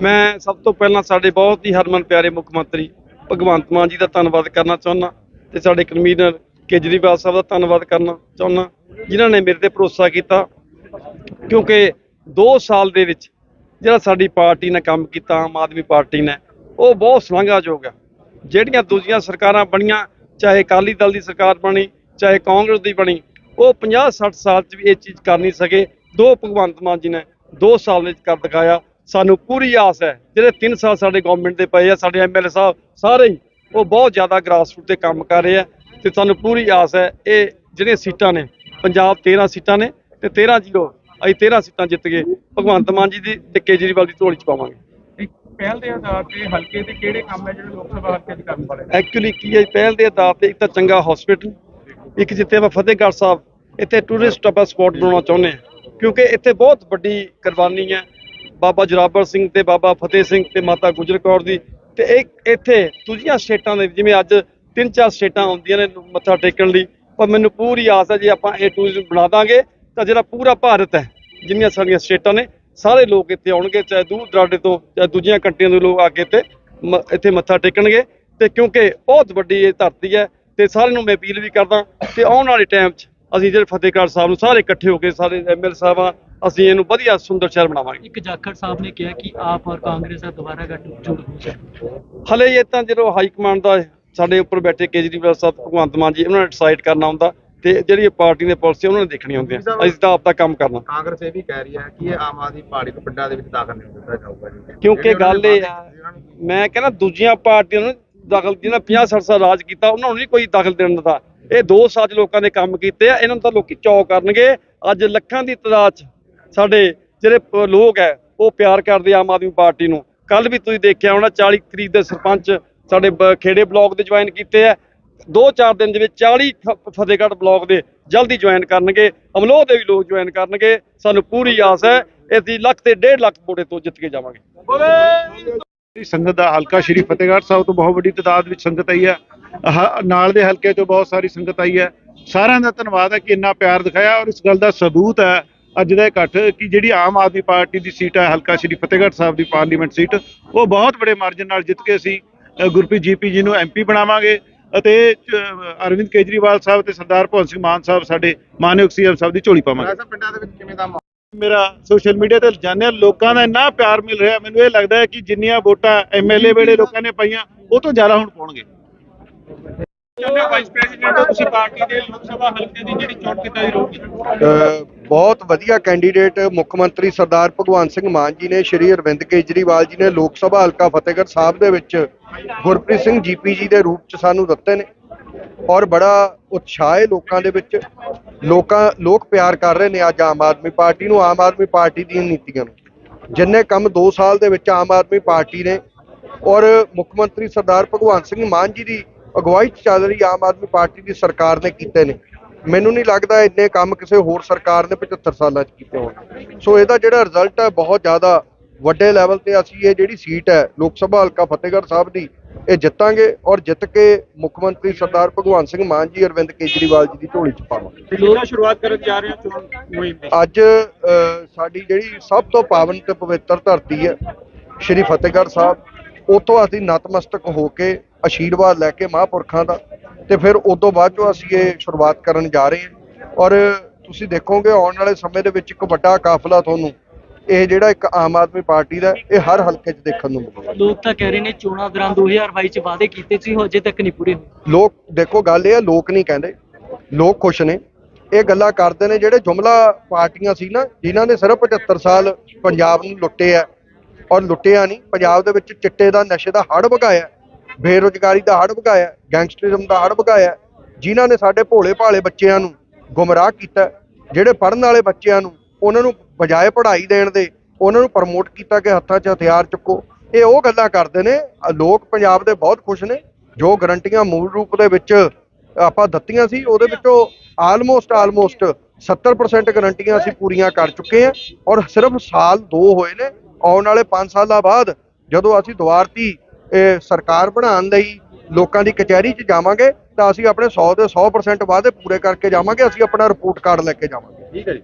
ਮੈਂ ਸਭ ਤੋਂ ਪਹਿਲਾਂ ਸਾਡੇ ਬਹੁਤ ਹੀ ਹਰਮਨ ਪਿਆਰੇ ਮੁੱਖ ਮੰਤਰੀ ਭਗਵੰਤ ਮਾਨ ਜੀ ਦਾ ਧੰਨਵਾਦ ਕਰਨਾ ਚਾਹੁੰਦਾ ਤੇ ਸਾਡੇ ਕਨਵੀਨਰ ਕੇਜਰੀਵਾਲ ਸਾਹਿਬ ਦਾ ਧੰਨਵਾਦ ਕਰਨਾ ਚਾਹੁੰਦਾ, ਜਿਨ੍ਹਾਂ ਨੇ ਮੇਰੇ ਤੇ ਭਰੋਸਾ ਕੀਤਾ। ਕਿਉਂਕਿ 2 ਸਾਲ ਦੇ ਵਿੱਚ ਜਿਹੜਾ ਸਾਡੀ ਪਾਰਟੀ ਨੇ ਕੰਮ ਕੀਤਾ, ਆਮ ਆਦਮੀ ਪਾਰਟੀ ਨੇ, ਉਹ ਬਹੁਤ ਸ਼ਲਾਘਾਯੋਗ ਹੈ। ਜਿਹੜੀਆਂ ਦੂਜੀਆਂ ਸਰਕਾਰਾਂ ਬਣੀਆਂ, ਚਾਹੇ ਅਕਾਲੀ ਦਲ ਦੀ ਸਰਕਾਰ ਬਣੀ, ਚਾਹੇ ਕਾਂਗਰਸ ਦੀ ਬਣੀ, ਉਹ 50 60 ਸਾਲ 'ਚ ਵੀ ਇਹ ਚੀਜ਼ ਕਰ ਨਹੀਂ ਸਕੇ। ਦੋ ਭਗਵੰਤ ਮਾਨ ਜੀ ਨੇ 2 ਸਾਲ ਵਿੱਚ ਕਰ ਦਿਖਾਇਆ। ਸਾਨੂੰ ਪੂਰੀ ਆਸ ਹੈ। ਜਿਹੜੇ 3 ਸਾਲ ਸਾਡੇ ਗਵਰਨਮੈਂਟ ਦੇ ਪਏ ਆ ਸਾਡੇ ਐਮਐਲਏ ਸਾਹਿਬ ਸਾਰੇ ਹੀ ਉਹ ਬਹੁਤ ਜ਼ਿਆਦਾ ਗ੍ਰਾਸਰੂਟ ਤੇ ਕੰਮ ਕਰ ਰਹੇ ਆ ਤੇ ਸਾਨੂੰ ਪੂਰੀ ਆਸ ਹੈ। ਇਹ ਜਿਹੜੀਆਂ ਸੀਟਾਂ ਨੇ ਪੰਜਾਬ 13 ਸੀਟਾਂ ਨੇ ਤੇ 13 ਜ਼ੀਰੋ ਅਸੀਂ 13 ਸੀਟਾਂ ਜਿੱਤ ਗਏ। ਭਗਵੰਤ ਮਾਨ ਜੀ ਦੀ ਤੇ ਕੇਜਰੀਵਾਲ ਦੀ ਝੋਲੀ ਚ ਪਾਵਾਂਗੇ। ਪਹਿਲ ਦੇ ਆਧਾਰ ਤੇ ਹਲਕੇ ਦੇ ਕਿਹੜੇ ਕੰਮ ਹੈ ਜਿਹੜੇ ਲੋਕ ਸਭਾ ਹਲਕੇ 'ਚ ਕਰਨ ਵਾਲੇ ਐਕਚੁਅਲੀ ਕੀ ਹੈ ਪਹਿਲ ਦੇ ਆਧਾਰ ਤੇ ਇੱਕ ਤਾਂ ਚੰਗਾ ਹਸਪੀਟਲ ਇੱਕ ਜਿੱਥੇ ਆਪਾਂ ਫਤਿਹਗੜ੍ਹ ਸਾਹਿਬ ਇੱਥੇ ਟੂਰਿਸਟ ਆਪਾਂ ਸਪੌਟ ਬਣਾਉਣਾ ਚਾਹੁੰਦੇ ਹਾਂ। ਕਿਉਂਕਿ ਇੱਥੇ ਬਹੁਤ ਵੱਡੀ ਕੁਰਬਾਨੀ ਹੈ। ਬਾਬਾ ਜੁਰਾਵਰ ਸਿੰਘ ਤੇ ਬਾਬਾ ਫਤਿਹ ਸਿੰਘ ਤੇ ਮਾਤਾ ਗੁਜਰ ਕੌਰ ਦੀ ਤੇ ਇਹ ਇੱਥੇ ਦੂਜੀਆਂ ਸਟੇਟਾਂ ਦੇ ਜਿਵੇਂ ਅੱਜ ਤਿੰਨ ਚਾਰ ਸਟੇਟਾਂ ਆਉਂਦੀਆਂ ਨੇ ਮੱਥਾ ਟੇਕਣ ਲਈ, ਪਰ ਮੈਨੂੰ ਪੂਰੀ ਆਸ ਹੈ ਜੇ ਆਪਾਂ ਇਹ ਟੂਰਿਜ਼ਮ ਬਣਾ ਦਾਂਗੇ, ਤਾਂ ਜਿਹੜਾ ਪੂਰਾ ਭਾਰਤ ਹੈ, ਜਿੰਨੀਆਂ ਸਾਡੀਆਂ ਸਟੇਟਾਂ ਨੇ, ਸਾਰੇ ਲੋਕ ਇੱਥੇ ਆਉਣਗੇ, ਚਾਹੇ ਦੂਰ ਦਰਾਡੇ ਤੋਂ ਚਾਹੇ ਦੂਜੀਆਂ ਕੰਟਰੀਆਂ ਦੇ ਲੋਕ ਆ ਕੇ ਇੱਥੇ ਮ- ਇੱਥੇ ਮੱਥਾ ਟੇਕਣਗੇ, ਤੇ ਕਿਉਂਕਿ ਬਹੁਤ ਵੱਡੀ ਇਹ ਧਰਤੀ ਹੈ, ਤੇ ਸਾਰਿਆਂ ਨੂੰ ਮੈਂ ਅਪੀਲ ਵੀ ਕਰਦਾ, ਤੇ ਆਉਣ ਵਾਲੇ ਟਾਈਮ 'ਚ ਅਸੀਂ ਜਿਹੜੇ ਫਤਿਹਗੜ੍ਹ ਸਾਹਿਬ ਨੂੰ ਸਾਰੇ ਇਕੱਠੇ ਹੋ ਕੇ ਸਾਰੇ ਐਮਐਲ ਸਾਹਿਬਾਂ ਅਸੀਂ ਇਹਨੂੰ ਵਧੀਆ ਸੁੰਦਰ ਸ਼ਹਿਰ ਬਣਾਵਾਂਗੇ। ਇੱਕ ਜਾਖੜ ਸਾਹਿਬ ਨੇ ਕਿਹਾ ਕਿ ਆਪ ਔਰ ਕਾਂਗਰਸ ਦਾ ਦੁਬਾਰਾ ਗੱਠਜੋੜ ਹੋ ਸਕਦਾ ਹਲੇ ਇਹ ਤਾਂ ਜਦੋਂ ਹਾਈ ਕਮਾਂਡ ਦਾ ਸਾਡੇ ਉੱਪਰ ਬੈਠੇ ਕੇਜਰੀਵਾਲ ਸਾਹਿਬ ਭਗਵੰਤ ਮਾਨ ਜੀ ਉਹਨਾਂ ਨੇ ਡਿਸਾਈਡ ਕਰਨਾ ਹੁੰਦਾ ਤੇ ਜਿਹੜੀ ਇਹ ਪਾਰਟੀ ਦੇ ਪਾਲਿਸੀ ਉਹਨਾਂ ਨੇ ਦੇਖਣੀ ਹੁੰਦੀਆਂ। ਅਸੀਂ ਤਾਂ ਆਪ ਦਾ ਕੰਮ ਕਰਨਾ। ਕਾਂਗਰਸ ਇਹ ਵੀ ਕਹਿ ਰਹੀ ਹੈ ਕਿ ਇਹ ਆਮ ਆਦਮੀ ਪਾਰਟੀ ਨੂੰ ਪਿੰਡਾਂ ਦੇ ਵਿੱਚ ਦਾਖਲ ਨਹੀਂ ਦਿੱਤਾ ਜਾਊਗਾ ਜੀ। ਕਿਉਂਕਿ ਗੱਲ ਇਹ ਆ ਮੈਂ ਕਹਿੰਦਾ ਦੂਜੀਆਂ ਪਾਰਟੀਆਂ ਨੂੰ ਦਖਲ ਜਿਹਨਾਂ 50 60 ਸਾਲ ਰਾਜ ਕੀਤਾ ਉਹਨਾਂ ਨੂੰ ਨਹੀਂ ਕੋਈ ਦਖਲ ਦੇਣ ਦਿੰਦਾ ਇਹ ਦੋ ਸਾਲ ਲੋਕਾਂ ਨੇ ਕੰਮ ਕੀਤੇ ਆ, ਇਹਨਾਂ ਨੂੰ ਤਾਂ ਲੋਕੀ ਚੌ ਕਰਨਗੇ। ਅੱਜ ਲੱਖਾਂ ਦੀ ਤਦਾਦ 'ਚ ਸਾਡੇ ਜਿਹੜੇ ਪ- ਲੋਕ ਹੈ, ਉਹ ਪਿਆਰ ਕਰਦੇ ਆਮ ਆਦਮੀ ਪਾਰਟੀ ਨੂੰ। ਕੱਲ ਵੀ ਤੁਸੀਂ ਦੇਖਿਆ ਹੋਣਾ 40 ਤਰੀਕ ਦੇ ਸਰਪੰਚ ਸਾਡੇ ਬ- ਖੇੜੇ ਬਲਾਕ ਦੇ ਜੁਆਇਨ ਕੀਤੇ ਆ। ਦੋ ਚਾਰ ਦਿਨ ਦੇ ਵਿੱਚ 40 ਫਤਿਹਗੜ੍ਹ ਬਲਾਕ ਦੇ ਜਲਦੀ ਜੁਆਇਨ ਕਰਨਗੇ। ਅਮਲੋਹ ਦੇ ਵੀ ਲੋਕ ਜੁਆਇਨ ਕਰਨਗੇ। ਸਾਨੂੰ ਪੂਰੀ ਆਸ ਹੈ ਅਸੀਂ ਲੱਖ ਤੇ 1.5 ਲੱਖ ਵੋਟੇ ਤੋਂ ਜਿੱਤ ਕੇ ਜਾਵਾਂਗੇ। ਸੰਗਤ ਦਾ ਹਲਕਾ ਸ਼੍ਰੀ ਫਤਿਹਗੜ੍ਹ ਸਾਹਿਬ ਤੋਂ ਬਹੁਤ ਵੱਡੀ ਤਾਦਾਦ ਵਿੱਚ ਸੰਗਤ ਆਈ ਹੈ ਨਾਲ ਦੇ ਹਲਕੇ ਤੋਂ ਬਹੁਤ ਸਾਰੀ ਸੰਗਤ ਆਈ ਹੈ ਸਾਰਿਆਂ ਦਾ ਧੰਨਵਾਦ ਹੈ ਕਿ ਇੰਨਾ ਪਿਆਰ ਦਿਖਾਇਆ ਔਰ ਇਸ ਗੱਲ ਦਾ ਸਬੂਤ ਹੈ ਅੱਜ ਦਾ ਇਕੱਠ ਕਿ ਜਿਹੜੀ ਆਮ ਆਦਮੀ ਪਾਰਟੀ ਦੀ ਸੀਟ ਹੈ ਹਲਕਾ ਸ਼੍ਰੀ ਫਤਿਹਗੜ੍ਹ ਸਾਹਿਬ ਦੀ ਪਾਰਲੀਮੈਂਟ ਸੀਟ ਉਹ ਬਹੁਤ ਬੜੇ ਮਾਰਜਨ ਨਾਲ ਜਿੱਤ ਕੇ ਅਸੀਂ ਅ, ਗੁਰਪ੍ਰੀਤ ਜੀਪੀ ਜੀ ਨੂੰ ਐਮਪੀ ਬਣਾਵਾਂਗੇ ਅਤੇ ਅਰਵਿੰਦ ਕੇਜਰੀਵਾਲ ਸਾਹਿਬ ਤੇ ਸਰਦਾਰ ਭਗਵੰਤ ਸਿੰਘ ਮਾਨ ਸਾਹਿਬ ਸਾਡੇ ਮਾਨਯੋਗ ਸੀਐਮ ਸਾਹਿਬ ਦੀ ਝੋਲੀ ਪਾਵਾਂਗੇ। ਪਿੰਡਾਂ ਦੇ ਵਿੱਚ ਕਿਵੇਂ ਦਾ ਮੇਰਾ ਸੋਸ਼ਲ ਮੀਡੀਆ ਤੇ ਜਾਣਿਆ, ਲੋਕਾਂ ਦਾ ਇੰਨਾ ਪਿਆਰ ਮਿਲ ਰਿਹਾ, ਮੈਨੂੰ ਇਹ ਲੱਗਦਾ ਹੈ ਕਿ ਜਿੰਨੀਆਂ ਵੋਟਾਂ ਐਮਐਲਏ ਵੇਲੇ ਲੋਕਾਂ ਨੇ ਪਾਈਆਂ, ਉਹ ਤੋਂ ਜ਼ਿਆਦਾ ਹੁਣ ਪਾਉਣਗੇ। ਵਾਈਸ ਪ੍ਰੈਜ਼ੀਡੈਂਟ ਤੁਸੀਂ ਪਾਰਟੀ ਦੇ, ਲੋਕ ਸਭਾ ਹਲਕੇ ਦੀ ਜਿਹੜੀ ਚੋਣ ਕੀਤਾ ਜੀ ਰਹੂਗੀ? ਬਹੁਤ ਵਧੀਆ ਕੈਂਡੀਡੇਟ ਮੁੱਖ ਮੰਤਰੀ ਸਰਦਾਰ ਭਗਵੰਤ ਸਿੰਘ ਮਾਨ ਜੀ ਨੇ, ਸ਼੍ਰੀ ਅਰਵਿੰਦ ਕੇਜਰੀਵਾਲ ਜੀ ਨੇ, ਲੋਕ ਸਭਾ ਹਲਕਾ ਫਤਿਹਗੜ੍ਹ ਸਾਹਿਬ ਦੇ ਵਿੱਚ ਗੁਰਪ੍ਰੀਤ ਸਿੰਘ ਜੀਪੀ ਜੀ ਦੇ ਰੂਪ ਚ ਸਾਨੂੰ ਦਿੱਤੇ ਨੇ ਔਰ ਬੜਾ ਉਤਸ਼ਾਹ ਹੈ ਲੋਕਾਂ ਦੇ ਵਿੱਚ। ਲੋਕਾਂ, ਲੋਕ ਪਿਆਰ ਕਰ ਰਹੇ ਨੇ ਅੱਜ ਆਮ ਆਦਮੀ ਪਾਰਟੀ ਨੂੰ, ਆਮ ਆਦਮੀ ਪਾਰਟੀ ਦੀਆਂ ਨੀਤੀਆਂ ਨੂੰ। ਜਿੰਨੇ ਕੰਮ 2 ਸਾਲ ਦੇ ਵਿੱਚ ਆਮ ਆਦਮੀ ਪਾਰਟੀ ਨੇ ਔਰ ਮੁੱਖ ਮੰਤਰੀ ਸਰਦਾਰ ਭਗਵੰਤ ਸਿੰਘ ਮਾਨ ਜੀ ਦੀ ਅਗਵਾਈ 'ਚ ਚੱਲ ਰਹੀ ਆਮ ਆਦਮੀ ਪਾਰਟੀ ਦੀ ਸਰਕਾਰ ਨੇ ਕੀਤੇ ਨੇ, ਮੈਨੂੰ ਨਹੀਂ ਲੱਗਦਾ ਇੰਨੇ ਕੰਮ ਕਿਸੇ ਹੋਰ ਸਰਕਾਰ ਨੇ 75 ਸਾਲਾਂ 'ਚ ਕੀਤੇ ਹੋਣ। ਸੋ ਇਹਦਾ ਜਿਹੜਾ ਰਿਜ਼ਲਟ ਹੈ ਬਹੁਤ ਜ਼ਿਆਦਾ ਵੱਡੇ ਲੈਵਲ ਤੇ, ਅਸੀਂ ਇਹ ਜਿਹੜੀ ਸੀਟ ਹੈ ਲੋਕ ਸਭਾ ਹਲਕਾ ਫਤਿਹਗੜ੍ਹ ਸਾਹਿਬ ਦੀ ਇਹ ਜਿੱਤਾਂਗੇ ਔਰ ਜਿੱਤ ਕੇ ਮੁੱਖ ਮੰਤਰੀ ਸਰਦਾਰ ਭਗਵੰਤ ਸਿੰਘ ਮਾਨ ਜੀ ਅਰਵਿੰਦ ਕੇਜਰੀਵਾਲ ਜੀ ਦੀ ਝੋਲੀ 'ਚ ਪਾਵਾਂਗੇ ਨਾਲ ਸ਼ੁਰੂਆਤ ਕਰਨ ਜਾ ਰਹੇ ਹੋ ਚੋਣ ਮੁਹਿੰਮ ਦੀ ਅੱਜ ਸਾਡੀ ਜਿਹੜੀ ਸਭ ਤੋਂ ਪਾਵਨ ਤੇ ਪਵਿੱਤਰ ਧਰਤੀ ਹੈ ਸ਼੍ਰੀ ਫਤਿਹਗੜ੍ਹ ਸਾਹਿਬ ਉੱਥੋਂ ਅਸੀਂ ਨਤਮਸਤਕ ਹੋ ਕੇ ਆਸ਼ੀਰਵਾਦ ਲੈ ਕੇ ਮਹਾਂਪੁਰਖਾਂ ਦਾ ਤੇ ਫਿਰ ਉਸ ਤੋਂ ਬਾਅਦ ਚੋਂ ਅਸੀਂ ਇਹ ਸ਼ੁਰੂਆਤ ਕਰਨ ਜਾ ਰਹੇ ਹਾਂ। ਔਰ ਤੁਸੀਂ ਦੇਖੋਗੇ ਆਉਣ ਵਾਲੇ ਸਮੇਂ ਦੇ ਵਿੱਚ ਇੱਕ ਵੱਡਾ ਕਾਫਲਾ ਤੁਹਾਨੂੰ ਇਹ ਜਿਹੜਾ ਇੱਕ ਆਮ ਆਦਮੀ ਪਾਰਟੀ ਦਾ ਇਹ ਹਰ ਹਲਕੇ 'ਚ ਦੇਖਣ ਨੂੰ ਮਿਲੇਗਾ। ਲੋਕ ਤਾਂ ਕਹਿ ਰਹੇ ਨੇ ਚੋਣਾਂ ਦੌਰਾਨ 2022 ਚ ਵਾਅਦੇ ਕੀਤੇ ਸੀ ਉਹ ਅਜੇ ਤੱਕ ਨਹੀਂ ਪੂਰੇ ਹੋਏ। ਲੋਕ ਦੇਖੋ ਗੱਲ ਇਹ ਆ ਲੋਕ ਨਹੀਂ ਕਹਿੰਦੇ। ਲੋਕ ਖੁਸ਼ ਨੇ। ਇਹ ਗੱਲਾਂ ਕਰਦੇ ਨੇ ਜਿਹੜੇ ਜੁਮਲਾ ਪਾਰਟੀਆਂ ਸੀ ਨਾ ਜਿਨ੍ਹਾਂ ਨੇ ਸਿਰਫ 75 ਸਾਲ ਪੰਜਾਬ ਨੂੰ ਲੁੱਟੇ ਆ ਔਰ ਲੁੱਟਿਆ ਨਹੀਂ ਪੰਜਾਬ ਦੇ ਵਿੱਚ ਚਿੱਟੇ ਦਾ ਨਸ਼ੇ ਦਾ ਹੜ ਵਗਾਇਆ ਬੇਰੁਜ਼ਗਾਰੀ ਦਾ ਹੜ ਵਗਾਇਆ ਗੈਂਗਸਟਰਿਜ਼ਮ ਦਾ ਹੜ ਵਗਾਇਆ ਜਿਨ੍ਹਾਂ ਨੇ ਸਾਡੇ ਭੋਲੇ ਭਾਲੇ ਬੱਚਿਆਂ ਨੂੰ ਗੁੰਮਰਾਹ ਕੀਤਾ ਜਿਹੜੇ ਪੜ੍ਹਨ ਵਾਲੇ ਬੱਚਿਆਂ ਨੂੰ ਉਹਨਾਂ ਨੂੰ ਬਜਾਏ ਪੜ੍ਹਾਈ ਦੇਣ ਦੇ, ਉਹਨਾਂ ਨੂੰ ਪ੍ਰਮੋਟ ਕੀਤਾ ਕਿ ਹੱਥਾਂ 'ਚ ਹਥਿਆਰ ਚੁੱਕੋ। ਇਹ ਉਹ ਗੱਲਾਂ ਕਰਦੇ ਨੇ ਲੋਕ ਪੰਜਾਬ ਦੇ ਬਹੁਤ ਖੁਸ਼ ਨੇ, ਜੋ ਗਰੰਟੀਆਂ ਮੂਲ ਰੂਪ ਦੇ ਵਿੱਚ ਆਪਾਂ ਦਿੱਤੀਆਂ ਸੀ, ਉਹਦੇ ਵਿੱਚੋਂ ਆਲਮੋਸਟ ਆਲਮੋਸਟ 70% ਗਰੰਟੀਆਂ ਅਸੀਂ ਪੂਰੀਆਂ ਕਰ ਚੁੱਕੇ ਹਾਂ ਔਰ ਸਿਰਫ ਸਾਲ 2 ਹੋਏ ਨੇ, ਆਉਣ ਵਾਲੇ 5 ਸਾਲਾਂ ਬਾਅਦ ਜਦੋਂ ਅਸੀਂ ਦੁਆਰਤੀ, ਇਹ ਸਰਕਾਰ ਬਣਾਉਣ ਲਈ ਲੋਕਾਂ ਦੀ ਕਚਹਿਰੀ 'ਚ ਜਾਵਾਂਗੇ, ਤਾਂ ਅਸੀਂ ਆਪਣੇ 100 ਦੇ 100% ਵਾਅਦੇ ਪੂਰੇ ਕਰਕੇ ਜਾਵਾਂਗੇ, ਅਸੀਂ ਆਪਣਾ ਰਿਪੋਰਟ ਕਾਰਡ ਲੈ ਕੇ ਜਾਵਾਂਗੇ। ਠੀਕ ਹੈ ਜੀ।